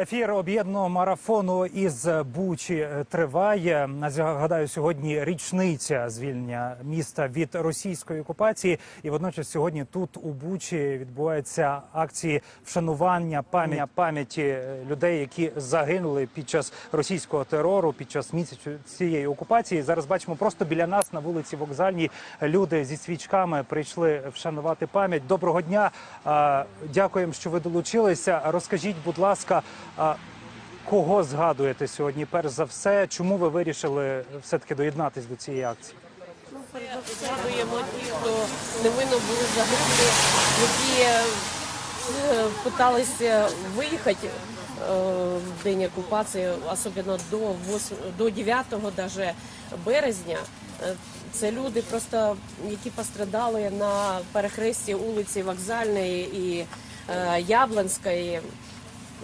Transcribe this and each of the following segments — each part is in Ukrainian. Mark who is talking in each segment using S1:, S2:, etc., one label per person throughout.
S1: Ефір об'єднаного марафону із Бучі триває. Нагадаю, сьогодні річниця звільнення міста від російської окупації, і водночас сьогодні тут у Бучі відбуваються акції вшанування пам'я- пам'яті е, людей, які загинули під час російського терору, під час місяцю цієї окупації. Зараз бачимо просто біля нас на вулиці Вокзальній люди зі свічками прийшли вшанувати пам'ять. Доброго дня! Дякуємо, що ви долучилися. Розкажіть, будь ласка. А кого згадуєте сьогодні? Перш за все, чому ви вирішили все таки доєднатись до цієї акції?
S2: Ну, перш за все, Згадуємо ті, хто невинно були загиблі, які е, питалися виїхати е, в день окупації, особливо до 8, до 9 даже березня. Е, Це люди, просто які пострадали на перехресті вулиці Вокзальної і Яблонської.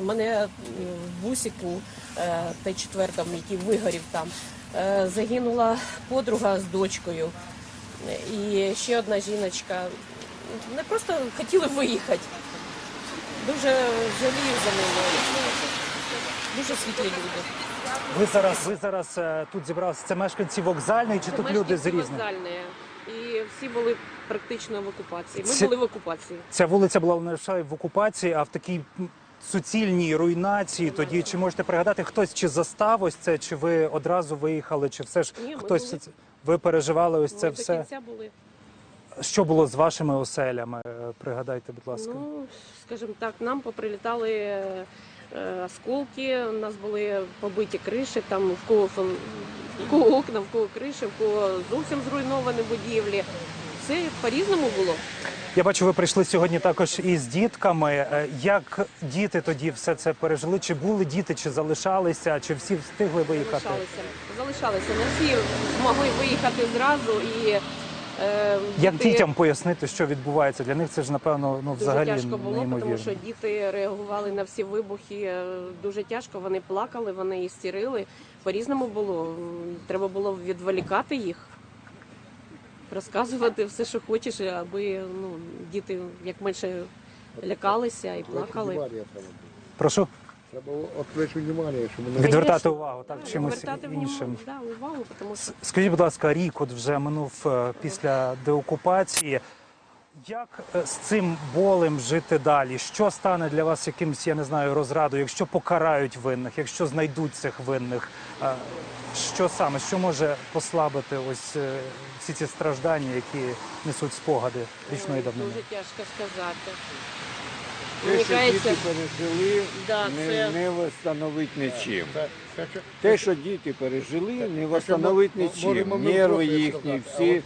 S2: У мене в бусику е, Т4, який вигорів там, е, загинула подруга з дочкою. І ще одна жіночка. Не просто хотіли виїхати. Дуже жалію за ними. Дуже світлі люди.
S1: Ви зараз ви зараз е, тут зібралися. Це мешканці вокзальної чи тут люди з різних?
S2: Вокзальної. І всі були практично в окупації. Ми
S1: Це-
S2: були в окупації.
S1: Ця вулиця була лише в окупації, а в такій суцільній руйнації. Тоді чи можете пригадати хтось чи застав ось це, чи ви одразу виїхали, чи все ж
S2: Ні, ми
S1: хтось
S2: були.
S1: це- ви переживали ось це
S2: Ми до
S1: все?
S2: кінця були.
S1: Що було з вашими оселями? Е, Пригадайте, будь ласка.
S2: Ну, скажімо так, нам поприлітали е, е, осколки, у нас були побиті криші, там в кого, фон- в кого окна, в кого криші, в кого зовсім зруйновані будівлі. Все по-різному було.
S1: Я бачу, ви прийшли сьогодні також із дітками. Е, Як діти тоді все це пережили? Чи були діти, чи залишалися, чи всі встигли виїхати?
S2: Залишалися. Залишалися. Не всі змогли виїхати зразу і е,
S1: Як
S2: діти-
S1: дітям пояснити, що відбувається? Для них це ж напевно ну
S2: Дуже
S1: взагалі
S2: тяжко було, тому що діти реагували на всі вибухи е, дуже тяжко. Вони плакали, вони істерили. По-різному було. Треба було відволікати їх, розказувати все, що хочеш, аби ну, діти як менше лякалися і плакали.
S1: Прошу
S3: Треба відвлечь внимание, щоб не
S1: відвертати увагу, так чимось
S2: Звертати
S1: іншим.
S2: Да, увагу, тому що
S1: Скажіть, будь ласка, рік от вже минув е, після деокупації. Як е, з цим болем жити далі? Що стане для вас якимось, я не знаю, розрадою, якщо покарають винних, якщо знайдуть цих винних? Е, Що саме, що може послабити ось е, всі ці страждання, які несуть спогади річної
S2: Ой,
S1: давнини?
S2: дуже тяжко сказати.
S4: Те, що діти пережили,
S2: Да,
S4: не,
S2: це-
S4: не восстановить нічим. Те, що діти пережили, не
S3: що
S4: нічим. Нерви їхні, всі,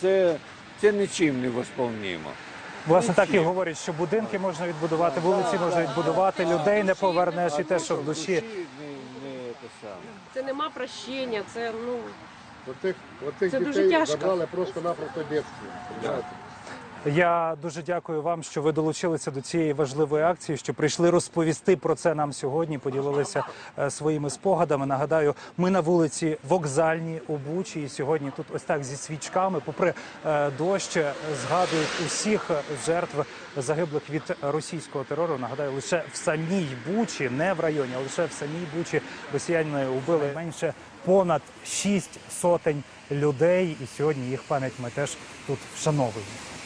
S4: це, це нічим не восповнімо.
S1: Власне, так і говорять, що будинки можна відбудувати, вулиці можна відбудувати, людей не повернеш, і те, що в душі.
S2: це нема прощення, це ну
S3: Отих, отих
S2: Це дуже
S3: дітей
S2: тяжко.
S3: забрали просто-напросто дитинство.
S1: Я дуже дякую вам, що ви долучилися до цієї важливої акції, що прийшли розповісти про це нам сьогодні. Поділилися е, своїми спогадами. Нагадаю, ми на вулиці Вокзальній у Бучі. І сьогодні тут ось так зі свічками, попри е, дощ, е, згадують усіх жертв загиблих від російського терору. Нагадаю, лише в самій Бучі, не в районі, а лише в самій Бучі росіяни убили менше понад шість сотень людей. І сьогодні їх пам'ять ми теж тут вшановуємо.